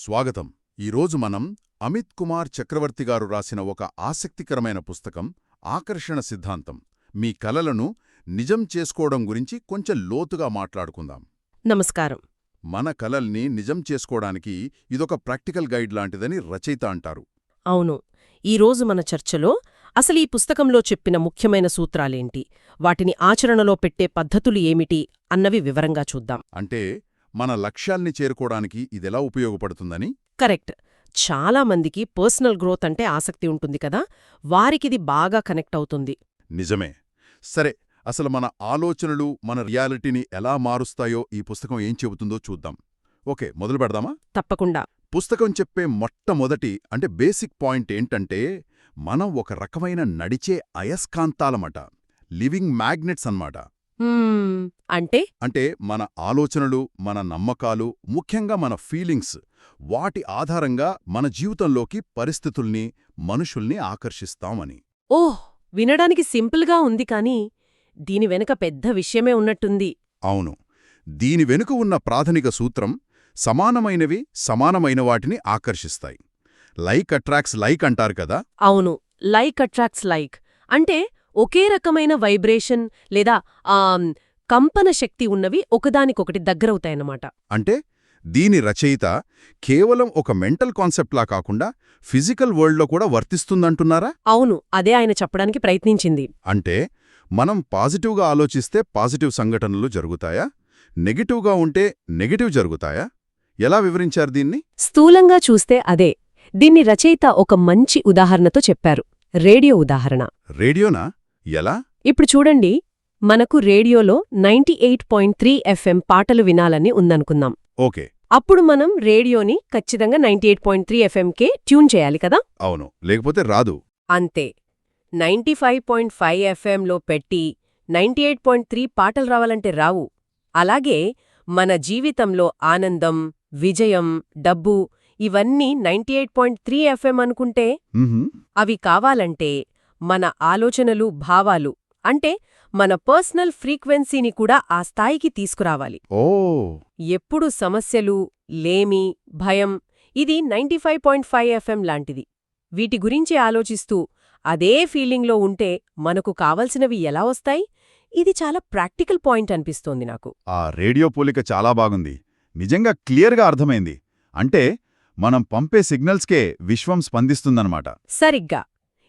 స్వాగతం. ఈరోజు మనం అమిత్ కుమార్ చక్రవర్తి గారు రాసిన ఒక ఆసక్తికరమైన పుస్తకం ఆకర్షణ సిద్ధాంతం. మీ కలలను నిజం చేసుకోవడం గురించి కొంచెం లోతుగా మాట్లాడుకుందాం. నమస్కారం. మన కలల్ని నిజం చేసుకోవడానికి ఇదొక ప్రాక్టికల్ గైడ్ లాంటిదని రచయిత అంటారు. అవును. ఈరోజు మన చర్చలో అసలు ఈ పుస్తకంలో చెప్పిన ముఖ్యమైన సూత్రాలేంటి? వాటిని ఆచరణలో పెట్టే పద్ధతులు ఏమిటి? అన్నవి వివరంగా చూద్దాం. అంటే మన లక్ష్యాల్ని చేరుకోవడానికి ఇదెలా ఉపయోగపడుతుందని? కరెక్ట్. చాలా మందికి పర్సనల్ గ్రోత్ అంటే ఆసక్తి ఉంటుంది కదా? వారికిది బాగా కనెక్ట్ అవుతుంది. నిజమే. సరే అసలు మన ఆలోచనలు మన రియాలిటీని ఎలా మారుస్తాయో ఈ పుస్తకం ఏం చెబుతుందో చూద్దాం. ఓకే మొదలు పెడదామా? తప్పకుండా. పుస్తకం చెప్పే మొట్టమొదటి అంటే బేసిక్ పాయింట్ ఏంటంటే మనం ఒక రకమైన నడిచే అయస్కాంతాలమట. లివింగ్ మ్యాగ్నెట్స్ అన్నమాట. అంటే? అంటే మన ఆలోచనలు మన నమ్మకాలు ముఖ్యంగా మన ఫీలింగ్స్ వాటి ఆధారంగా మన జీవితంలోకి పరిస్థితుల్ని మనుషుల్ని ఆకర్షిస్తామని. ఓహ్! వినడానికి సింపుల్గా ఉంది కానీ దీని వెనక పెద్ద విషయమే ఉన్నట్టుంది. అవును. దీని వెనుక ఉన్న ప్రాథమిక సూత్రం సమానమైనవి సమానమైన వాటిని ఆకర్షిస్తాయి. లైక్ అట్రాక్ట్స్ లైక్ అంటారు కదా? అవును. Like attracts like. అంటే ఒకే రకమైన వైబ్రేషన్ లేదా కంపన శక్తి ఉన్నవి ఒకదానికొకటి దగ్గరవుతాయన్నమాట. అంటే దీని రచయిత కేవలం ఒక మెంటల్ కాన్సెప్ట్లా కాకుండా ఫిజికల్ వరల్డ్లో కూడా వర్తిస్తుందంటున్నారా? అవును అదే ఆయన చెప్పడానికి ప్రయత్నించింది. అంటే మనం పాజిటివ్గా ఆలోచిస్తే పాజిటివ్ సంఘటనలు జరుగుతాయా? నెగిటివ్గా ఉంటే నెగిటివ్ జరుగుతాయా? ఎలా వివరించారు దీన్ని? స్థూలంగా చూస్తే అదే. దీన్ని రచయిత ఒక మంచి ఉదాహరణతో చెప్పారు. రేడియో ఉదాహరణ. రేడియోనా? ఎలా? ఇప్పుడు చూడండి మనకు రేడియోలో ninety eight point three FM పాటలు వినాలని ఉందనుకుందాం. ఓకే. అప్పుడు మనం రేడియోని ఖచ్చితంగా నైంటీ ఎయిట్ పాయింట్ త్రీ ఎఫ్ఎంకే ట్యూన్ చేయాలి కదా? అవును. లేకపోతే రాదు. అంతే. నైంటీ ఫైవ్ పాయింట్ ఫైవ్ ఎఫ్ఎంలో పెట్టి నైంటీ ఎయిట్ పాయింట్ త్రీ పాటలు రావాలంటే రావు. అలాగే మన జీవితంలో ఆనందం విజయం డబ్బు ఇవన్నీ ninety eight point three FM అనుకుంటే. అవి కావాలంటే మన ఆలోచనలు భావాలు అంటే మన పర్సనల్ ఫ్రీక్వెన్సీని కూడా ఆ స్థాయికి తీసుకురావాలి. ఓ! ఎప్పుడు సమస్యలు లేమి భయం ఇది ninety five point five FM లాంటిది. వీటి గురించి ఆలోచిస్తూ అదే ఫీలింగ్లో ఉంటే మనకు కావలసినవి ఎలా వస్తాయి? ఇది చాలా ప్రాక్టికల్ పాయింట్ అనిపిస్తోంది నాకు. ఆ రేడియో పోలిక చాలా బాగుంది. నిజంగా క్లియర్గా అర్థమైంది. అంటే మనం పంపే సిగ్నల్స్కే విశ్వం స్పందిస్తుందన్నమాట. సరిగ్గా.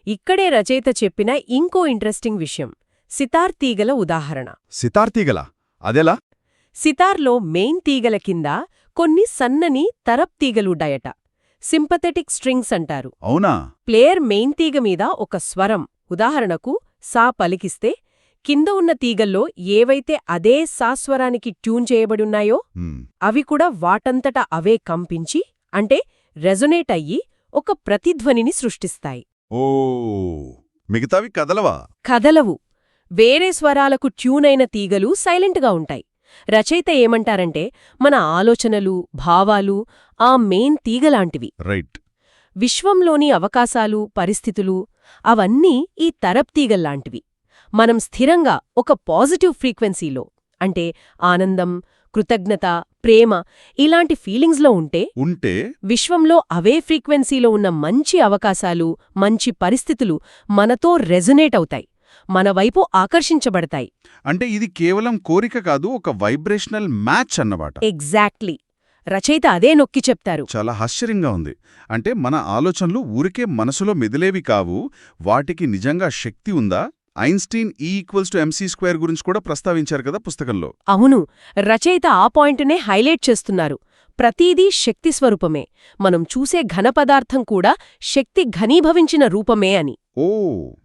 ఇక్కడే రచయిత చెప్పిన ఇంకో ఇంట్రెస్టింగ్ విషయం సితార్ తీగల ఉదాహరణ. సితార్తీగల అదెలా? సితార్లో మెయిన్ తీగల కింద కొన్ని సన్నని తరప్ తీగలుడ్డాయట సింపథెటిక్ స్ట్రింగ్స్ అంటారు. అవునా? ప్లేయర్ మెయిన్ తీగ మీద ఒక స్వరం ఉదాహరణకు సా పలికిస్తే కింద ఉన్న తీగల్లో ఏవైతే అదే సాస్వరానికి ట్యూన్ చేయబడున్నాయో అవి కూడా వాటంతట అవే కంపించి అంటే రెజొనేట్ అయ్యి ఒక ప్రతిధ్వనిని సృష్టిస్తాయి. ఓ మిగతావి కదలవా? కదలవు. వేరే స్వరాలకు ట్యూనైన తీగలు సైలెంట్గా ఉంటాయి. రచయిత ఏమంటారంటే మన ఆలోచనలు భావాలు ఆ మెయిన్ తీగలాంటివి. రైట్. విశ్వంలోని అవకాశాలు పరిస్థితులు అవన్నీ ఈ తరప్ తీగల్లాంటివి. మనం స్థిరంగా ఒక పాజిటివ్ ఫ్రీక్వెన్సీలో అంటే ఆనందం కృతజ్ఞత ప్రేమ ఇలాంటి ఫీలింగ్స్లో ఉంటే ఉంటే విశ్వంలో అవే ఫ్రీక్వెన్సీలో ఉన్న మంచి అవకాశాలు మంచి పరిస్థితులు మనతో రెజొనేట్ అవుతాయి మన వైపు ఆకర్షించబడతాయి. అంటే ఇది కేవలం కోరిక కాదు ఒక వైబ్రేషనల్ మ్యాచ్ అన్నమాట. ఎగ్జాక్ట్లీ. రచయిత అదే నొక్కి చెప్తారు. చాలా ఆశ్చర్యంగా ఉంది. అంటే మన ఆలోచనలు ఊరికే మనసులో మెదిలేవి కావు వాటికి నిజంగా శక్తి ఉందా? ఐన్స్టీన్ ఈ ఈక్వల్స్ టు ఎంసీ స్క్వేర్ గురించి కూడా ప్రస్తావించారు కదా పుస్తకంలో. అవును రచయిత ఆ పాయింట్నే హైలైట్ చేస్తున్నారు. ప్రతీదీ శక్తి స్వరూపమే. మనం చూసే ఘనపదార్థం కూడా శక్తి ఘనీభవించిన రూపమే అని. ఓ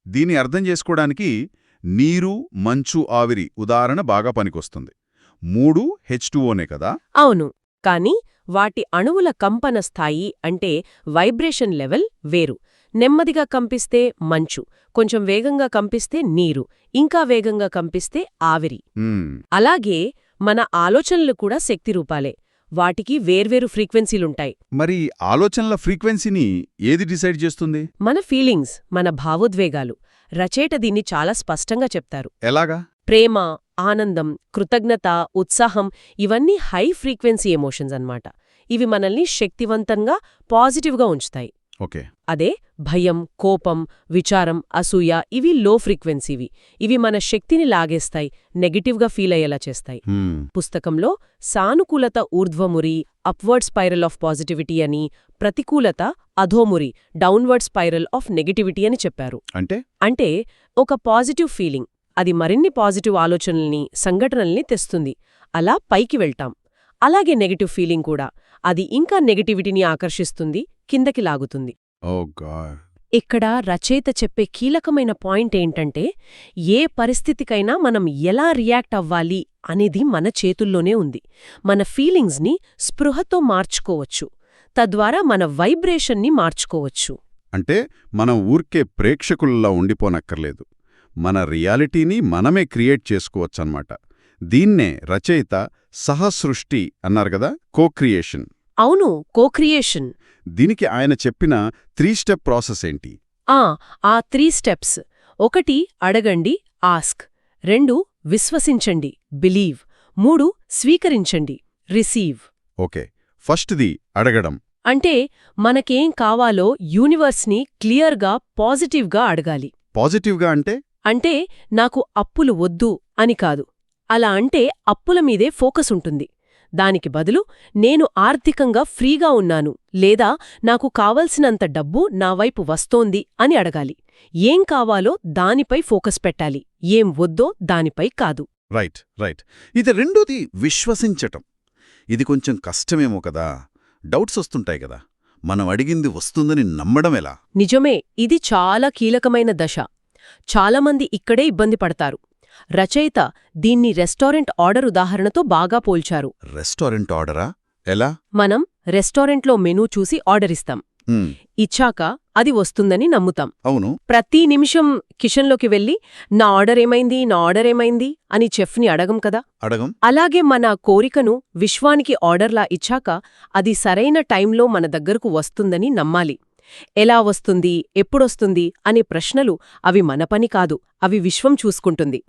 దీన్ని అర్థం చేసుకోవడానికి నీరు మంచు ఆవిరి ఉదాహరణ బాగా పనికొస్తుంది. మూడు హెచ్టుఓనే కదా? అవును కాని వాటి అణువుల కంపన స్థాయి అంటే వైబ్రేషన్ లెవెల్ వేరు. నెమ్మదిగా కంపిస్తే మంచు కొంచెం వేగంగా కంపిస్తే నీరు ఇంకా వేగంగా కంపిస్తే ఆవిరి. అలాగే మన ఆలోచనలు కూడా శక్తి రూపాలే. వాటికి వేర్వేరు ఫ్రీక్వెన్సీలుంటాయి. మరి ఆలోచనల ఫ్రీక్వెన్సీని ఏది డిసైడ్ చేస్తుంది? మన ఫీలింగ్స్ మన భావోద్వేగాలు. రచయిత దీన్ని చాలా స్పష్టంగా చెప్తారు. ఎలాగా? ప్రేమ ఆనందం కృతజ్ఞత ఉత్సాహం ఇవన్నీ హై ఫ్రీక్వెన్సీ ఎమోషన్స్ అన్నమాట. ఇవి మనల్ని శక్తివంతంగా పాజిటివ్గా ఉంచుతాయి. ఓకే. అదే భయం కోపం విచారం అసూయ ఇవి లో ఫ్రీక్వెన్సీవి ఇవి మన శక్తిని లాగేస్తాయి నెగటివ్గా ఫీల్ అయ్యేలా చేస్తాయి. పుస్తకంలో సానుకూలత ఊర్ధ్వమురి అప్వర్డ్ స్పైరల్ ఆఫ్ పాజిటివిటీ అని ప్రతికూలత అధోమురి డౌన్వర్డ్ స్పైరల్ ఆఫ్ నెగటివిటీ అని చెప్పారు. అంటే? అంటే ఒక పాజిటివ్ ఫీలింగ్ అది మరిన్ని పాజిటివ్ ఆలోచనల్ని సంఘటనల్ని తెస్తుంది. అలా పైకి వెళ్తాం. అలాగే నెగటివ్ ఫీలింగ్ కూడా. అది ఇంకా నెగటివిటీని ఆకర్షిస్తుంది కిందకి లాగుతుంది. ఇక్కడ రచయిత చెప్పే కీలకమైన పాయింట్ ఏంటంటే ఏ పరిస్థితికైనా మనం ఎలా రియాక్ట్ అవ్వాలి అనేది మన చేతుల్లోనే ఉంది. మన ఫీలింగ్స్ని స్పృహతో మార్చుకోవచ్చు. తద్వారా మన వైబ్రేషన్ని మార్చుకోవచ్చు. అంటే మనం ఊర్కే ప్రేక్షకుల్లా ఉండిపోనక్కర్లేదు. మన రియాలిటీని మనమే క్రియేట్ చేసుకోవచ్చన్నమాట. దీన్నే రచయిత సహసృష్టి అన్నారు కదా కో-క్రియేషన్ అవును కోక్రియేషన్ దీనికి ఆయన చెప్పిన త్రీ స్టెప్ ప్రాసెస్ ఏంటి? ఆ ఆ త్రీ స్టెప్స్ ఒకటి అడగండి ఆస్క్ రెండు విశ్వసించండి బిలీవ్ మూడు స్వీకరించండి రిసీవ్ ఓకే. ఫస్ట్ది అడగడం. అంటే మనకేం కావాలో యూనివర్స్ని క్లియర్గా పాజిటివ్గా అడగాలి. పాజిటివ్గా అంటే? అంటే నాకు అప్పులు వద్దు అని కాదు. అలా అంటే అప్పుల మీదే ఫోకస్ ఉంటుంది. దానికి బదులు నేను ఆర్థికంగా ఫ్రీగా ఉన్నాను లేదా నాకు కావలసినంత డబ్బు నా వైపు వస్తోంది అని అడగాలి. ఏం కావాలో దానిపై ఫోకస్ పెట్టాలి. ఏం వద్దో దానిపై కాదు. Right right. ఇది రెండోది విశ్వసించటం. ఇది కొంచెం కష్టమేమో కదా. డౌట్స్ వస్తుంటాయి కదా. మనం అడిగింది వస్తుందని నమ్మడం ఎలా? నిజమే ఇది చాలా కీలకమైన దశ. చాలామంది ఇక్కడే ఇబ్బంది పడతారు. రచయిత దీన్ని రెస్టారెంట్ ఆర్డర్ ఉదాహరణతో బాగా పోల్చారు. రెస్టారెంట్ ఆర్డరా? ఎలా? మనం రెస్టారెంట్లో మెనూ చూసి ఆర్డర్ ఇస్తాం. ఇచ్చాక అది వస్తుందని నమ్ముతాం. అవును. ప్రతి నిమిషం కిచెన్లోకి వెళ్ళి నా ఆర్డర్ ఏమైంది? నా ఆర్డర్ ఏమైంది? అని చెఫ్ని అడగం కదా? అడగం. అలాగే మన కోరికను విశ్వానికి ఆర్డర్లా ఇచ్చాక అది సరైన టైంలో మన దగ్గరకు వస్తుందని నమ్మాలి. ఎలా వస్తుంది ఎప్పుడొస్తుంది అనే ప్రశ్నలు అవి మన పని కాదు అవి విశ్వం చూసుకుంటుంది.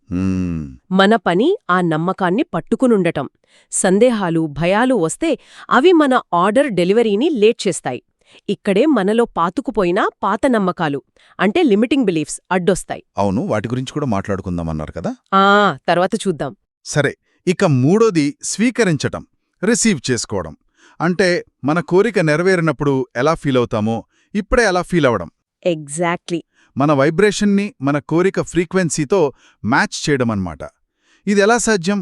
మన పని ఆ నమ్మకాన్ని పట్టుకునుండటం. సందేహాలు భయాలు వస్తే అవి మన ఆర్డర్ డెలివరీని లేట్ చేస్తాయి. ఇక్కడే మనలో పాతుకుపోయిన పాత నమ్మకాలు అంటే లిమిటింగ్ బిలీఫ్స్ అడ్డొస్తాయి. అవును వాటి గురించి కూడా మాట్లాడుకుందామన్నారు కదా? ఆ తర్వాత చూద్దాం. సరే ఇక మూడోది స్వీకరించటం రిసీవ్ చేసుకోవడం. అంటే మన కోరిక నెరవేరినప్పుడు ఎలా ఫీల్ అవుతామో ఇప్పుడే అలా ఫీల్ అవడం ఎగ్జాక్ట్లీ. మన వైబ్రేషన్ని మన కోరిక ఫ్రీక్వెన్సీతో మ్యాచ్ చేయడం అన్నమాట ఇది ఎలా సాధ్యం?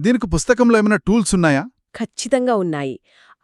దీనికి పుస్తకంలో ఏమైనా టూల్స్ ఉన్నాయా? ఖచ్చితంగా ఉన్నాయి.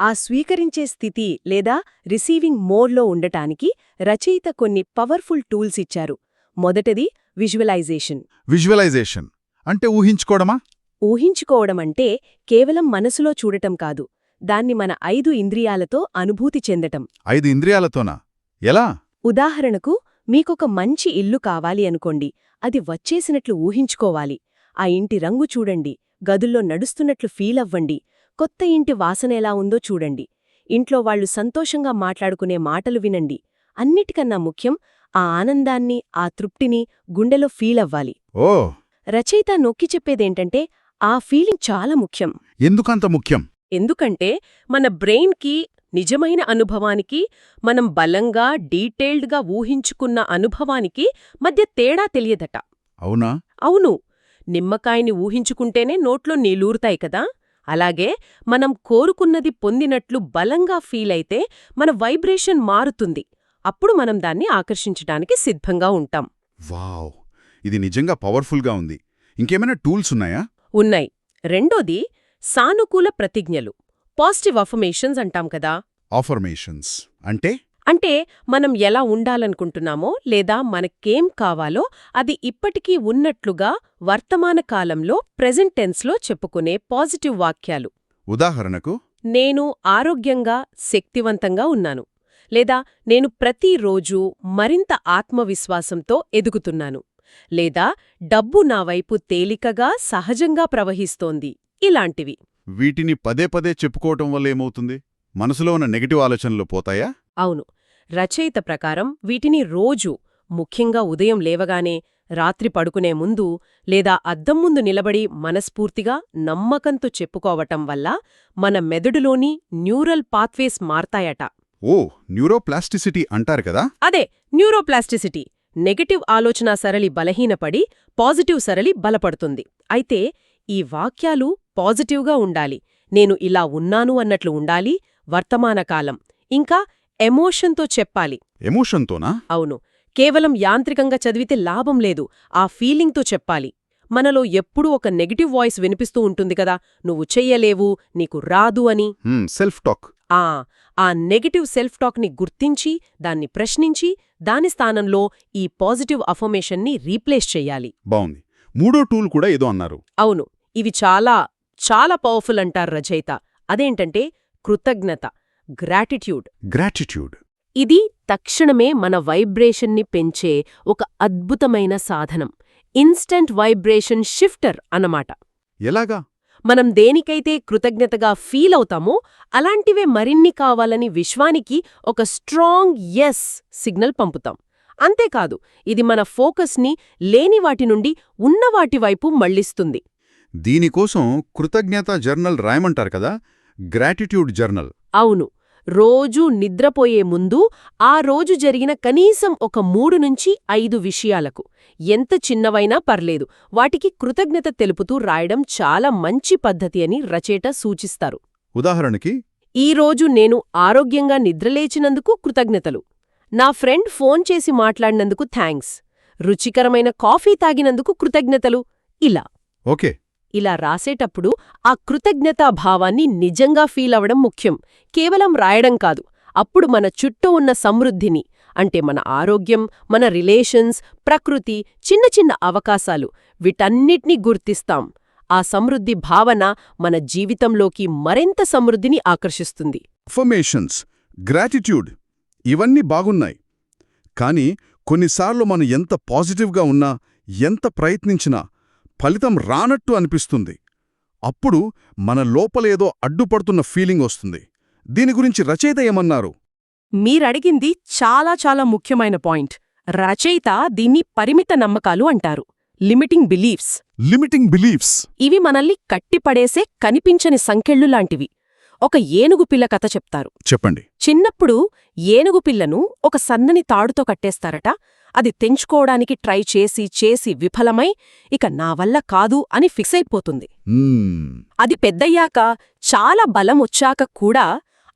ఆ స్వీకరించే స్థితి లేదా రిసీవింగ్ మోడ్లో ఉండటానికి రచయిత కొన్ని పవర్ఫుల్ టూల్స్ ఇచ్చారు. మొదటిది విజువలైజేషన్. విజువలైజేషన్. అంటే ఊహించుకోవడమా? ఊహించుకోవడం అంటే కేవలం మనసులో చూడటం కాదు. దాన్ని మన ఐదు ఇంద్రియాలతో అనుభూతి చెందటం. ఐదు ఇంద్రియాలతోనా? ఎలా? ఉదాహరణకు మీకొక మంచి ఇల్లు కావాలి అనుకోండి అది వచ్చేసినట్లు ఊహించుకోవాలి. ఆ ఇంటి రంగు చూడండి గదుల్లో నడుస్తున్నట్లు ఫీలవ్వండి కొత్త ఇంటి వాసన ఎలా ఉందో చూడండి. ఇంట్లో వాళ్ళు సంతోషంగా మాట్లాడుకునే మాటలు వినండి. అన్నిటికన్నా ముఖ్యం ఆ ఆనందాన్ని ఆ తృప్తిని గుండెలో ఫీలవ్వాలి ఓ! రచయిత నొక్కి చెప్పేదేంటంటే ఆ ఫీలింగ్ చాలా ముఖ్యం. ఎందుకంత ముఖ్యం? ఎందుకంటే మన బ్రెయిన్కి నిజమైన అనుభవానికి మనం బలంగా డీటెయిల్డ్గా ఊహించుకున్న అనుభవానికి మధ్య తేడా తెలియదట. అవునా? అవును. నిమ్మకాయని ఊహించుకుంటేనే నోట్లో నీలూరుతాయి కదా. అలాగే మనం కోరుకున్నది పొందినట్లు బలంగా ఫీలైతే మన వైబ్రేషన్ మారుతుంది. అప్పుడు మనం దాన్ని ఆకర్షించడానికి సిద్ధంగా ఉంటాం. వావ్! ఇది నిజంగా పవర్ఫుల్గా ఉంది. ఇంకేమైనా టూల్స్ ఉన్నాయా? ఉన్నాయి. రెండోది సానుకూల ప్రతిజ్ఞలు. పాజిటివ్ అఫర్మేషన్స్ అంటాం కదా. ఆఫర్మేషన్స్ అంటే? అంటే మనం ఎలా ఉండాలనుకుంటున్నామో లేదా మనకేం కావాలో అది ఇప్పటికీ ఉన్నట్లుగా వర్తమాన కాలంలో ప్రెజెంట్ టెన్స్లో చెప్పుకునే పాజిటివ్ వాక్యాలు. ఉదాహరణకు? నేను ఆరోగ్యంగా శక్తివంతంగా ఉన్నాను. లేదా నేను ప్రతిరోజూ మరింత ఆత్మవిశ్వాసంతో ఎదుగుతున్నాను. లేదా డబ్బు నా వైపు తేలికగా సహజంగా ప్రవహిస్తోంది. ఇలాంటివి. వీటిని పదే పదే చెప్పుకోవటం వల్ల ఏమవుతుంది? మనసులో ఉన్న నెగటివ్ ఆలోచనలు పోతాయా? అవును. రచయిత ప్రకారం వీటిని రోజు ముఖ్యంగా ఉదయం లేవగానే రాత్రి పడుకునే ముందు లేదా అద్దం ముందు నిలబడి మనస్ఫూర్తిగా నమ్మకంతో చెప్పుకోవటం వల్ల మన మెదడులోని న్యూరల్ పాత్వేస్ మారతాయట. ఓ న్యూరోప్లాస్టిసిటీ అంటారు కదా? అదే న్యూరోప్లాస్టిసిటీ. నెగటివ్ ఆలోచనా సరళి బలహీనపడి పాజిటివ్ సరళి బలపడుతుంది. అయితే ఈ వాక్యాలు పాజిటివ్గా ఉండాలి. నేను ఇలా ఉన్నాను అన్నట్లు ఉండాలి. వర్తమానకాలం ఇంకా ఎమోషన్తో చెప్పాలి. ఎమోషన్తోనా? అవును. కేవలం యాంత్రికంగా చదివితే లాభం లేదు. ఆ ఫీలింగ్తో చెప్పాలి. మనలో ఎప్పుడూ ఒక నెగటివ్ వాయిస్ వినిపిస్తూ ఉంటుంది కదా. నువ్వు చెయ్యలేవు నీకు రాదు అని. సెల్ఫ్ టాక్ ఆ ఆ నెగటివ్ సెల్ఫ్ టాక్ని గుర్తించి దాన్ని ప్రశ్నించి దాని స్థానంలో ఈ పాజిటివ్ అఫర్మేషన్ని రీప్లేస్ చెయ్యాలి. బావుంది. మూడో టూల్ కూడా ఏదో అన్నారు. అవును. ఇవి చాలా చాలా పవర్ఫుల్ అంటారు రచయిత. అదేంటంటే కృతజ్ఞత గ్రాటిట్యూడ్ గ్రాటిట్యూడ్ ఇది తక్షణమే మన వైబ్రేషన్ని పెంచే ఒక అద్భుతమైన సాధనం. ఇన్స్టంట్ వైబ్రేషన్ షిఫ్టర్ అన్నమాట. ఎలాగా? మనం దేనికైతే కృతజ్ఞతగా ఫీల్ అవుతామో అలాంటివే మరిన్ని కావాలని విశ్వానికి ఒక స్ట్రాంగ్ ఎస్ సిగ్నల్ పంపుతాం. అంతేకాదు ఇది మన ఫోకస్ని లేని వాటి నుండి ఉన్న వాటి వైపు మళ్ళిస్తుంది దీనికోసం కృతజ్ఞత జర్నల్ రాయమంటారు కదా? Gratitude journal. అవును. రోజూ నిద్రపోయే ముందు ఆ రోజు జరిగిన కనీసం ఒక మూడు నుంచి ఐదు విషయాలకు. ఎంత చిన్నవైనా పర్లేదు. వాటికి కృతజ్ఞత తెలుపుతూ రాయడం చాలా మంచి పద్ధతి అని రచేట సూచిస్తారు. ఉదాహరణకి? ఈ రోజు నేను ఆరోగ్యంగా నిద్రలేచినందుకు కృతజ్ఞతలు. నా ఫ్రెండ్ ఫోన్ చేసి మాట్లాడినందుకు థ్యాంక్స్ రుచికరమైన కాఫీ తాగినందుకు కృతజ్ఞతలు. ఇలా. ఓకే. ఇలా రాసేటప్పుడు ఆ కృతజ్ఞతా భావాన్ని నిజంగా ఫీల్ అవడం ముఖ్యం. కేవలం రాయడం కాదు. అప్పుడు మన చుట్టూ ఉన్న సమృద్ధిని అంటే మన ఆరోగ్యం మన రిలేషన్స్ ప్రకృతి చిన్న చిన్న అవకాశాలు వీటన్నిటినీ గుర్తిస్తాం. ఆ సమృద్ధి భావన మన జీవితంలోకి మరింత సమృద్ధిని ఆకర్షిస్తుంది. అఫర్మేషన్స్ గ్రాటిట్యూడ్ ఇవన్నీ బాగున్నాయి. కానీ కొన్నిసార్లు మనం ఎంత పాజిటివ్గా ఉన్నా ఎంత ప్రయత్నించినా ఫలితం రానట్టు అనిపిస్తుంది. అప్పుడు మన లోపలేదో అడ్డుపడుతున్న ఫీలింగ్ వస్తుంది. దీని గురించి రచయిత ఏమన్నారు? మీరడిగింది చాలా చాలా ముఖ్యమైన పాయింట్. రచయిత దీన్ని పరిమిత నమ్మకాలు అంటారు. లిమిటింగ్ బిలీఫ్స్ లిమిటింగ్ బిలీఫ్స్ ఇవి మనల్ని కట్టిపడేసే కనిపించని సంకెళ్ళు లాంటివి. ఒక ఏనుగు పిల్ల కథ చెప్తారు. చెప్పండి. చిన్నప్పుడు ఏనుగు పిల్లను ఒక సన్నని తాడుతో కట్టేస్తారట. అది తెంచుకోవడానికి ట్రై చేసి చేసి విఫలమై ఇక నా వల్ల కాదు అని ఫిక్స్ అయిపోతుంది. అది పెద్దయ్యాక చాలా బలం వచ్చాక కూడా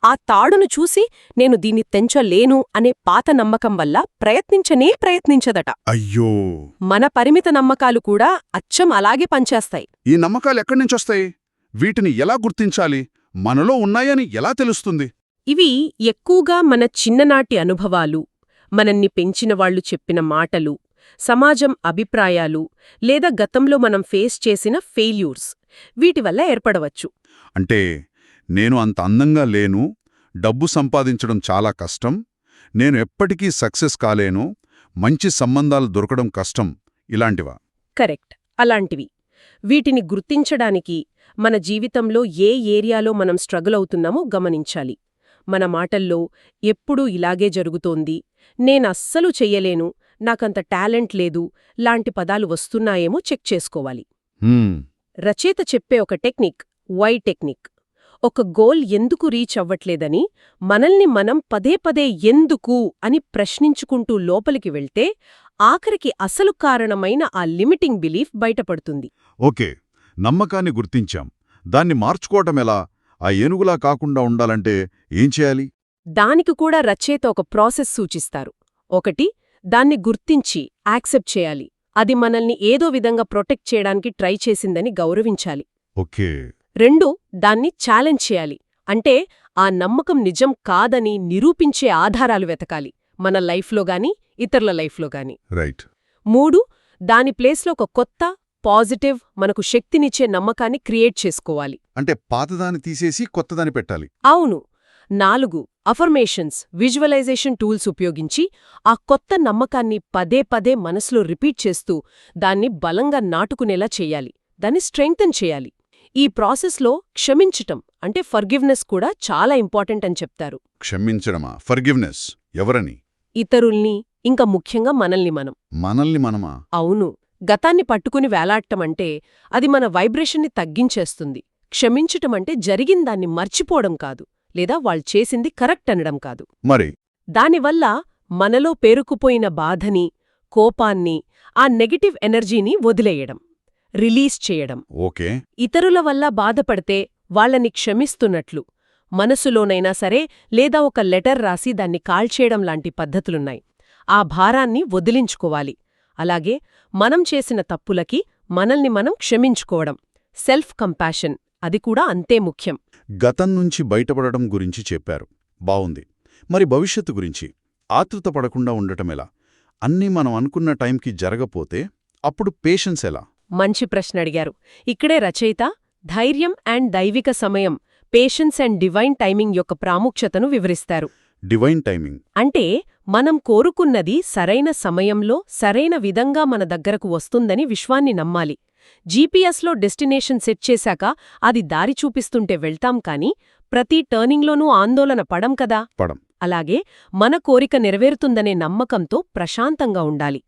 ఆ తాడును చూసి నేను దీన్ని తెంచలేను అనే పాత నమ్మకం వల్ల ప్రయత్నించనే ప్రయత్నించదట. అయ్యో! మన పరిమిత నమ్మకాలు కూడా అచ్చం అలాగే పనిచేస్తాయి. ఈ నమ్మకాలు ఎక్కడి నుంచొస్తాయి వీటిని ఎలా గుర్తించాలి? మనలో ఉన్నాయని ఎలా తెలుస్తుంది? ఇవి ఎక్కువగా మన చిన్ననాటి అనుభవాలు మనల్ని పెంచిన వాళ్ళు చెప్పిన మాటలు సమాజం అభిప్రాయాలు లేదా గతంలో మనం ఫేస్ చేసిన ఫెయిల్యూర్స్ వీటి వల్ల ఏర్పడవచ్చు. అంటే నేను అంత అందంగా లేను డబ్బు సంపాదించడం చాలా కష్టం నేను ఎప్పటికీ సక్సెస్ కాలేను మంచి సంబంధాలు దొరకడం కష్టం ఇలాంటివా? కరెక్ట్. అలాంటివి. వీటిని గుర్తించడానికి మన జీవితంలో ఏ ఏరియాలో మనం స్ట్రగుల్ అవుతున్నామో గమనించాలి. మన మాటల్లో ఎప్పుడూ ఇలాగే జరుగుతోంది. నేనస్సలు చెయ్యలేను. నాకంత టాలెంట్ లేదు. లాంటి పదాలు వస్తున్నాయేమో చెక్ చేసుకోవాలి. రచయిత చెప్పే ఒక టెక్నిక్ వై టెక్నిక్. ఒక గోల్ ఎందుకు రీచ్ అవ్వట్లేదని మనల్ని మనం పదే పదే ఎందుకు అని ప్రశ్నించుకుంటూ లోపలికి వెళ్తే ఆఖరికి అసలు కారణమైన ఆ లిమిటింగ్ బిలీఫ్ బయటపడుతుంది. ఓకే. నమ్మకాన్ని గుర్తించాం. దాన్ని మార్చుకోవటం ఎలా? ఆ ఏనుగులా కాకుండా ఉండాలంటే ఏం చేయాలి? దానికి కూడా రచయిత ఒక ప్రాసెస్ సూచిస్తారు. ఒకటి దాన్ని గుర్తించి యాక్సెప్ట్ చేయాలి. అది మనల్ని ఏదో విధంగా ప్రొటెక్ట్ చేయడానికి ట్రై చేసిందని గౌరవించాలి. ఓకే. రెండు దాన్ని ఛాలెంజ్ చేయాలి. అంటే ఆ నమ్మకం నిజం కాదని నిరూపించే ఆధారాలు వెతకాలి. మన లైఫ్లో గాని ఇతరుల లైఫ్లో గాని. రైట్. మూడు దాని ప్లేస్లో ఒక కొత్త పాజిటివ్ మనకు శక్తినిచ్చే నమ్మకాన్ని క్రియేట్ చేసుకోవాలి. అంటే పాతదాన్ని తీసేసి కొత్తదాన్ని పెట్టాలి. అవును. నాలుగు అఫర్మేషన్స్ విజువలైజేషన్ టూల్స్ ఉపయోగించి ఆ కొత్త నమ్మకాన్ని పదే పదే మనసులో రిపీట్ చేస్తూ దాన్ని బలంగా నాటుకునేలా చేయాలి. దాన్ని స్ట్రెంగ్తన్ చేయాలి. ఈ ప్రాసెస్లో క్షమించటం అంటే ఫర్గివ్నెస్ కూడా చాలా ఇంపార్టెంట్ అని చెప్తారు. క్షమించడమా? ఫర్గివ్నెస్ ఎవరని? ఇతరుల్ని ఇంకా ముఖ్యంగా మనల్ని మనం. మనల్ని మనమా? అవును. గతాన్ని పట్టుకుని వేలాడటమంటే అది మన వైబ్రేషన్ని తగ్గించేస్తుంది. క్షమించటమంటే జరిగిందాన్ని మర్చిపోవడం కాదు లేదా వాళ్ళు చేసింది కరెక్ట్ అనడం కాదు. మరి? దానివల్ల మనలో పేరుకుపోయిన బాధని కోపాన్ని ఆ నెగటివ్ ఎనర్జీని వదిలేయడం రిలీజ్ చేయడం. ఓకే. ఇతరుల వల్ల బాధపడితే వాళ్ళని క్షమిస్తున్నట్లు మనసులోనైనా సరే లేదా ఒక లెటర్ రాసి దాన్ని కాల్చేయడం లాంటి పద్ధతులున్నాయి. ఆ భారాన్ని వదిలించుకోవాలి. అలాగే మనం చేసిన తప్పులకి మనల్ని మనం క్షమించుకోవడం సెల్ఫ్ కంపాషన్ అది కూడా అంతే ముఖ్యం. గతం నుంచి బయటపడడం గురించి చెప్పారు. బావుంది. మరి భవిష్యత్తు గురించి? ఆతృత పడకుండా ఉండటమెలా అన్నీ మనం అనుకున్న టైంకి జరగపోతే అప్పుడు పేషెన్స్ ఎలా? మంచి ప్రశ్న అడిగారు. ఇక్కడే రచయిత ధైర్యం అండ్ దైవిక సమయం పేషెన్స్ అండ్ డివైన్ టైమింగ్ యొక్క ప్రాముఖ్యతను వివరిస్తారు. Divine timing. అంటే మనం కోరుకున్నది సరైన సమయంలో సరైన విధంగా మన దగ్గరకు వస్తుందని విశ్వాన్ని నమ్మాలి. జీపీఎస్లో డెస్టినేషన్ సెట్ చేశాక అది దారి చూపిస్తుంటే వెళ్తాం కాని ప్రతి టర్నింగ్లోనూ ఆందోళన పడం కదా? పడం. అలాగే మన కోరిక నెరవేరుతుందనే నమ్మకంతో ప్రశాంతంగా ఉండాలి.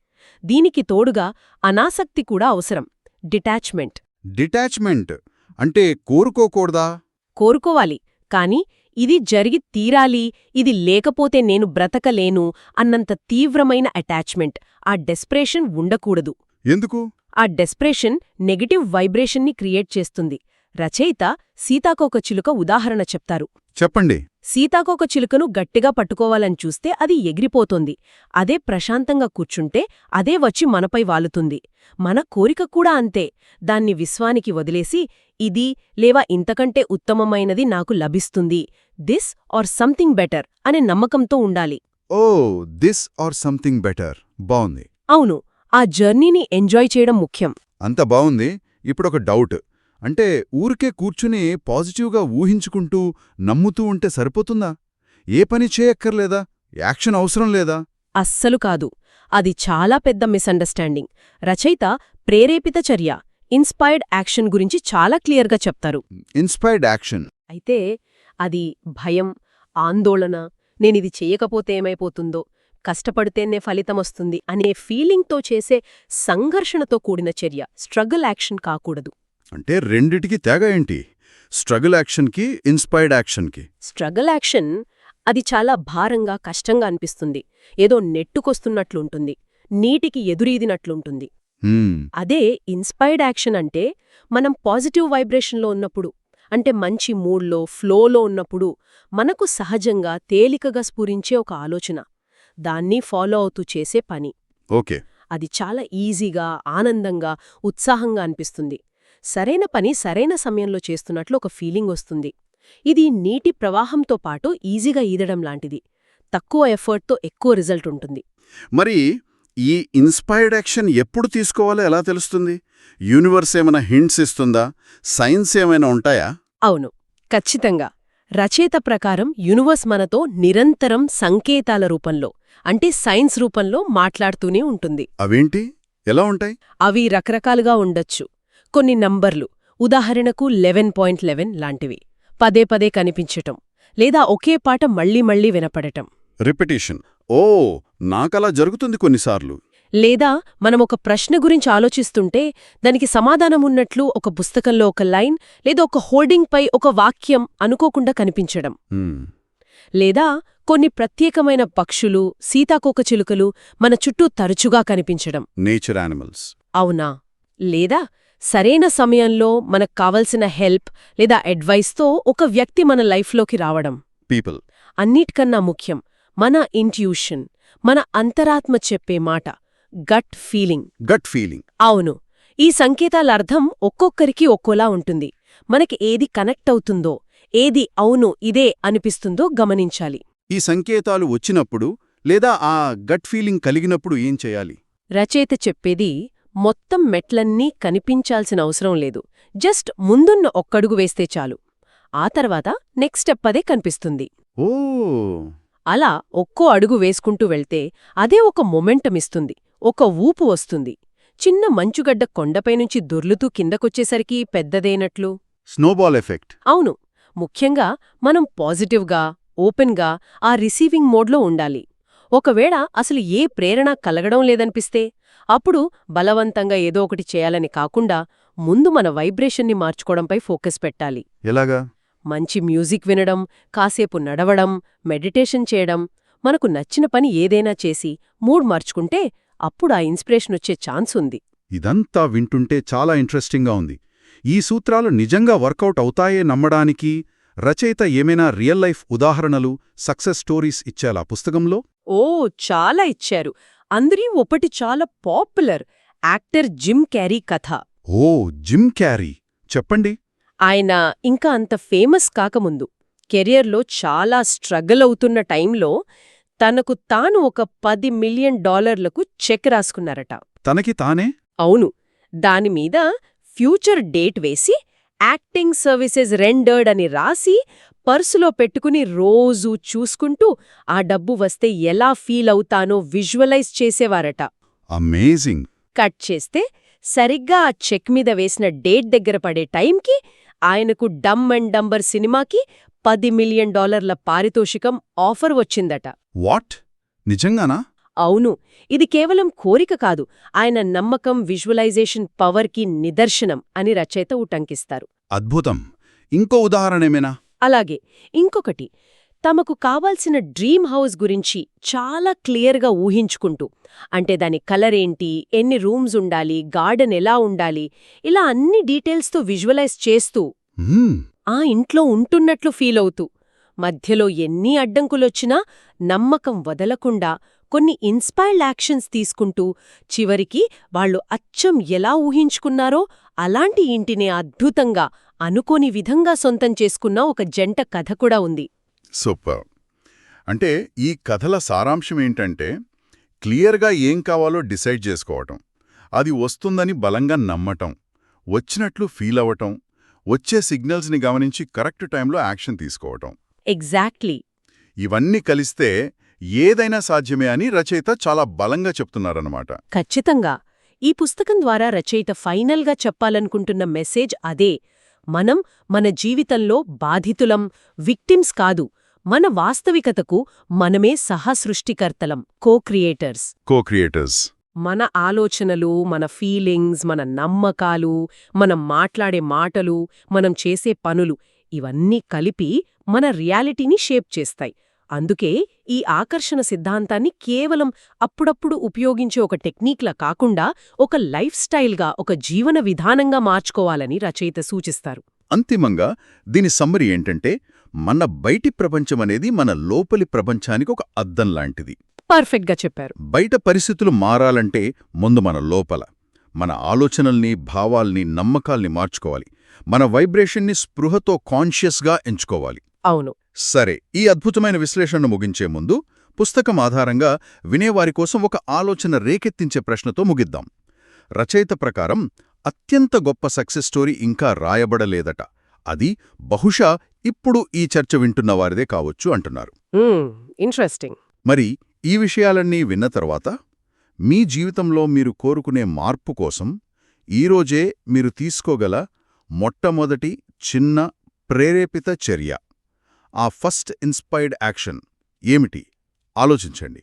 దీనికి తోడుగా అనాసక్తి కూడా అవసరం. డిటాచ్మెంట్. డిటాచ్మెంట్ అంటే కోరుకోకూడదా? కోరుకోవాలి. కాని ఇది జరిగి తీరాలి ఇది లేకపోతే నేను బ్రతకలేను అన్నంత తీవ్రమైన అటాచ్మెంట్. ఆ డెస్ప్రేషన్ ఉండకూడదు. ఎందుకు? ఆ డెస్ప్రేషన్ నెగటివ్ వైబ్రేషన్ని క్రియేట్ చేస్తుంది. రచయిత సీతాకోక చిలుక ఉదాహరణ చెప్తారు. చెప్పండి. సీతాకోక చిలుకను గట్టిగా పట్టుకోవాలని చూస్తే అది ఎగిరిపోతోంది. అదే ప్రశాంతంగా కూర్చుంటే అదే వచ్చి మనపై వాలుతుంది. మన కోరిక కూడా అంతే. దాన్ని విశ్వానికి వదిలేసి ఇది లేవా ఇంతకంటే ఉత్తమమైనది నాకు లభిస్తుంది. దిస్ ఆర్ సంథింగ్ బెటర్ అనే నమ్మకంతో ఉండాలి. ఓ దిస్ ఆర్ సంథింగ్ బెటర్ బావుంది. అవును ఆ జర్నీని ఎంజాయ్ చేయడం ముఖ్యం. అంత బావుంది. ఇప్పుడొక డౌట్. అంటే ఊరికే కూర్చుని పాజిటివ్గా ఊహించుకుంటూ నమ్ముతూ ఉంటే సరిపోతుందా? ఏ పని చేయక్కర్లేదా? యాక్షన్ అవసరం లేదా? అస్సలు కాదు. అది చాలా పెద్ద మిస్అండర్స్టాండింగ్. రచయిత ప్రేరేపిత చర్య. ఇన్స్పైర్డ్ యాక్షన్ గురించి చాలా క్లియర్గా చెప్తారు. Inspired action. అయితే అది భయం ఆందోళన నేనిది చెయ్యకపోతే ఏమైపోతుందో కష్టపడితేనే ఫలితమొస్తుంది అనే ఫీలింగ్తో చేసే సంఘర్షణతో కూడిన చర్య స్ట్రగుల్ యాక్షన్ కాకూడదు. అంటే రెండిటికి తేగ ఏంటి? స్ట్రగుల్ యాక్షన్కి ఇన్స్పైర్డ్ యాక్షన్కి. స్ట్రగుల్ యాక్షన్ అది చాలా భారంగా కష్టంగా అనిపిస్తుంది. ఏదో నెట్టుకొస్తున్నట్లుంటుంది. నీటికి ఎదురీదినట్లుంటుంది. అదే ఇన్స్పైర్డ్ యాక్షన్ అంటే మనం పాజిటివ్ వైబ్రేషన్లో ఉన్నప్పుడు అంటే మంచి మూడ్లో ఫ్లోలో ఉన్నప్పుడు మనకు సహజంగా తేలికగా స్ఫురించే ఒక ఆలోచన. దాన్ని ఫాలో అవుతూ చేసే పని. ఓకే. అది చాలా ఈజీగా ఆనందంగా ఉత్సాహంగా అనిపిస్తుంది. సరైన పని సరైన సమయంలో చేస్తున్నట్లు ఒక ఫీలింగ్ వస్తుంది. ఇది నీటి ప్రవాహంతో పాటు ఈజీగా ఈదడం లాంటిది. తక్కువ ఎఫర్ట్తో ఎక్కువ రిజల్ట్ ఉంటుంది. మరి ఈ ఇన్స్పైర్డ్ యాక్షన్ ఎప్పుడు తీసుకోవాలో ఎలా తెలుస్తుంది? యూనివర్స్ ఏమైనా హింట్స్ ఇస్తుందా? సైన్స్ ఏమైనా ఉంటాయా? అవును. ఖచ్చితంగా. రచయిత ప్రకారం యూనివర్స్ మనతో నిరంతరం సంకేతాల రూపంలో అంటే సైన్స్ రూపంలో మాట్లాడుతూనే ఉంటుంది. అవేంటి? ఎలా ఉంటాయి? అవి రకరకాలుగా ఉండొచ్చు. కొన్ని నంబర్లు ఉదాహరణకు లెవెన్ పాయింట్ లెవెన్ లాంటివి. పదే పదే కనిపించటం లేదా ఒకే పాట మళ్ళీ మళ్ళీ వినపడటం. రిపిటేషన్. ఓ నాకలా జరుగుతుంది కొన్నిసార్లు. లేదా మనం ఒక ప్రశ్న గురించి ఆలోచిస్తుంటే దానికి సమాధానమున్నట్లు ఒక పుస్తకంలో ఒక లైన్ లేదా ఒక హోర్డింగ్పై ఒక వాక్యం అనుకోకుండా కనిపించడం. లేదా కొన్ని ప్రత్యేకమైన పక్షులు సీతాకోకచిలుకలు మన చుట్టూ తరచుగా కనిపించడం. Nature animals. అవునా? లేదా సరైన సమయంలో మనకు కావలసిన హెల్ప్ లేదా అడ్వైస్తో ఒక వ్యక్తి మన లైఫ్లోకి రావడం. పీపుల్. అన్నిటికన్నా ముఖ్యం మన ఇంట్యూషన్ మన అంతరాత్మ చెప్పే మాట గట్ ఫీలింగ్ గట్ ఫీలింగ్ అవును. ఈ సంకేతాల అర్థం ఒక్కొక్కరికి ఒక్కోలా ఉంటుంది. మనకి ఏది కనెక్ట్ అవుతుందో ఏది అవును ఇదే అనిపిస్తుందో గమనించాలి. ఈ సంకేతాలు వచ్చినప్పుడు లేదా ఆ గట్ ఫీలింగ్ కలిగినప్పుడు ఏం చేయాలి? రచయిత చెప్పేది మొత్తం మెట్లన్నీ కనిపించాల్సిన అవసరం లేదు. జస్ట్ ముందున్న ఒక్కడుగు వేస్తే చాలు. ఆ తర్వాత నెక్స్ట్ స్టెప్ అదే కనిపిస్తుంది. ఓ! అలా ఒక్కో అడుగు వేసుకుంటూ వెళ్తే అదే ఒక మొమెంటమిస్తుంది ఒక ఊపు వస్తుంది. చిన్న మంచుగడ్డ కొండపై నుంచి దొర్లుతూ కిందకొచ్చేసరికి పెద్దదేనట్లు? Snowball effect. అవును ముఖ్యంగా మనం పాజిటివ్గా ఓపెన్గా ఆ రిసీవింగ్ మోడ్లో ఉండాలి. ఒకవేళ అసలు ఏ ప్రేరణ కలగడం లేదనిపిస్తే అప్పుడు బలవంతంగా ఏదో ఒకటి చేయాలని కాకుండా ముందు మన వైబ్రేషన్ని మార్చుకోవడంపై ఫోకస్ పెట్టాలి. ఎలాగా? మంచి మ్యూజిక్ వినడం కాసేపు నడవడం మెడిటేషన్ చేయడం మనకు నచ్చిన పని ఏదైనా చేసి మూడ్ మార్చుకుంటే అప్పుడు ఆ ఇన్స్పిరేషన్ వచ్చే ఛాన్స్ ఉంది. ఇదంతా వింటుంటే చాలా ఇంట్రెస్టింగ్గా ఉంది. ఈ సూత్రాలు నిజంగా వర్కౌట్ అవుతాయే నమ్మడానికి రచయిత ఏమైనా రియల్ లైఫ్ ఉదాహరణలు సక్సెస్ స్టోరీస్ ఇచ్చేలా పుస్తకంలో? ఓ చాలా ఇచ్చారు. అందరి ఒకటి చాలా పాపులర్ యాక్టర్ జిమ్ క్యారీ కథ. ఓ జిమ్ క్యారీ. చెప్పండి. ఆయన ఇంకా అంత ఫేమస్ కాకముందు. కెరియర్లో చాలా స్ట్రగల్ అవుతున్న టైంలో తనకు తాను ఒక పది మిలియన్ డాలర్లకు చెక్ రాసుకున్నారట. తనకి తానే? అవును. దానిమీద ఫ్యూచర్ డేట్ వేసి యాక్టింగ్ సర్వీసెస్ రెండర్డ్ అని రాసి పర్సులో పెట్టుకుని రోజూ చూసుకుంటూ ఆ డబ్బు వస్తే ఎలా ఫీల్ అవుతానో విజువలైజ్ చేసేవారట. అమేజింగ్. కట్ చేస్తే సరిగ్గా ఆ చెక్ మీద వేసిన డేట్ దగ్గర పడే టైంకి ఆయనకు డమ్ అండ్ డంబర్ సినిమాకి పది మిలియన్ డాలర్ల పారితోషికం ఆఫర్ వచ్చిందట. వాట్? నిజంగానా? అవును ఇది కేవలం కోరిక కాదు ఆయన నమ్మకం విజువలైజేషన్ పవర్కి నిదర్శనం అని రచయిత ఉటంకిస్తారు. అద్భుతం. ఇంకో ఉదాహరణేమేనా అలాగే ఇంకొకటి తమకు కావాల్సిన డ్రీమ్ హౌస్ గురించి చాలా క్లియర్గా ఊహించుకుంటూ అంటే దాని కలర్ ఏంటి ఎన్ని రూమ్స్ ఉండాలి గార్డెన్ ఎలా ఉండాలి ఇలా అన్ని డీటెయిల్స్తో విజువలైజ్ చేస్తూ ఆ ఇంట్లో ఉంటున్నట్లు ఫీల్ అవుతూ మధ్యలో ఎన్ని అడ్డంకులొచ్చినా నమ్మకం వదలకుండా కొన్ని ఇన్స్పైర్డ్ యాక్షన్స్ తీసుకుంటూ చివరికి వాళ్ళు అచ్చం ఎలా ఊహించుకున్నారో అలాంటి ఇంటినే అద్భుతంగా అనుకోని విధంగా సొంతం చేసుకున్న ఒక జంట కథ కూడా ఉంది. సూపర్. అంటే ఈ కథల సారాంశం ఏంటంటే క్లియర్గా ఏం కావాలో డిసైడ్ చేసుకోవటం. అది వస్తుందని బలంగా నమ్మటం వచ్చినట్లు ఫీల్ అవ్వటం వచ్చే సిగ్నల్స్ని గమనించి కరెక్ట్ టైంలో యాక్షన్ తీసుకోవటం. ఎగ్జాక్ట్లీ. ఇవన్నీ కలిస్తే ఏదైనా సాధ్యమే అని రచయిత చాలా బలంగా చెప్తున్నారన్నమాట. ఖచ్చితంగా. ఈ పుస్తకం ద్వారా రచయిత ఫైనల్గా చెప్పాలనుకుంటున్న మెసేజ్ అదే. మనం మన జీవితంలో బాధితులం విక్టిమ్స్ కాదు. మన వాస్తవికతకు మనమే సహసృష్టికర్తలం కో క్రియేటర్స్ కో క్రియేటర్స్ మన ఆలోచనలు మన ఫీలింగ్స్ మన నమ్మకాలు మనం మాట్లాడే మాటలు మనం చేసే పనులు ఇవన్నీ కలిపి మన రియాలిటీని షేప్ చేస్తాయి. అందుకే ఈ ఆకర్షణ సిద్ధాంతాన్ని కేవలం అప్పుడప్పుడు ఉపయోగించే ఒక టెక్నిక్లా కాకుండా ఒక లైఫ్ స్టైల్గా ఒక జీవన విధానంగా మార్చుకోవాలని రచయిత సూచిస్తారు. అంతిమంగా దీని సమ్మరి ఏంటంటే మన బయటి ప్రపంచమనేది మన లోపలి ప్రపంచానికి ఒక అద్దం లాంటిది. పర్ఫెక్ట్గా చెప్పారు. బయట పరిస్థితులు మారాలంటే ముందు మన లోపల మన ఆలోచనల్ని భావాల్ని నమ్మకాల్ని మార్చుకోవాలి. మన వైబ్రేషన్ని స్పృహతో కాన్షియస్గా ఎంచుకోవాలి. అవును. సరే ఈ అద్భుతమైన విశ్లేషణను ముగించే ముందు పుస్తకం ఆధారంగా వినేవారి కోసం ఒక ఆలోచన రేకెత్తించే ప్రశ్నతో ముగిద్దాం. రచయిత ప్రకారం అత్యంత గొప్ప సక్సెస్ స్టోరీ ఇంకా రాయబడలేదట. అది బహుశా ఇప్పుడు ఈ చర్చ వింటున్న వారిదే కావచ్చు అంటున్నారు. ఇంట్రెస్టింగ్ మరి ఈ విషయాలన్నీ విన్న తర్వాత మీ జీవితంలో మీరు కోరుకునే మార్పు కోసం ఈరోజే మీరు తీసుకోగల మొట్టమొదటి చిన్న ప్రేరేపిత చర్య ఆ ఫస్ట్ ఇన్స్పైర్డ్ యాక్షన్ ఏమిటి? ఆలోచించండి.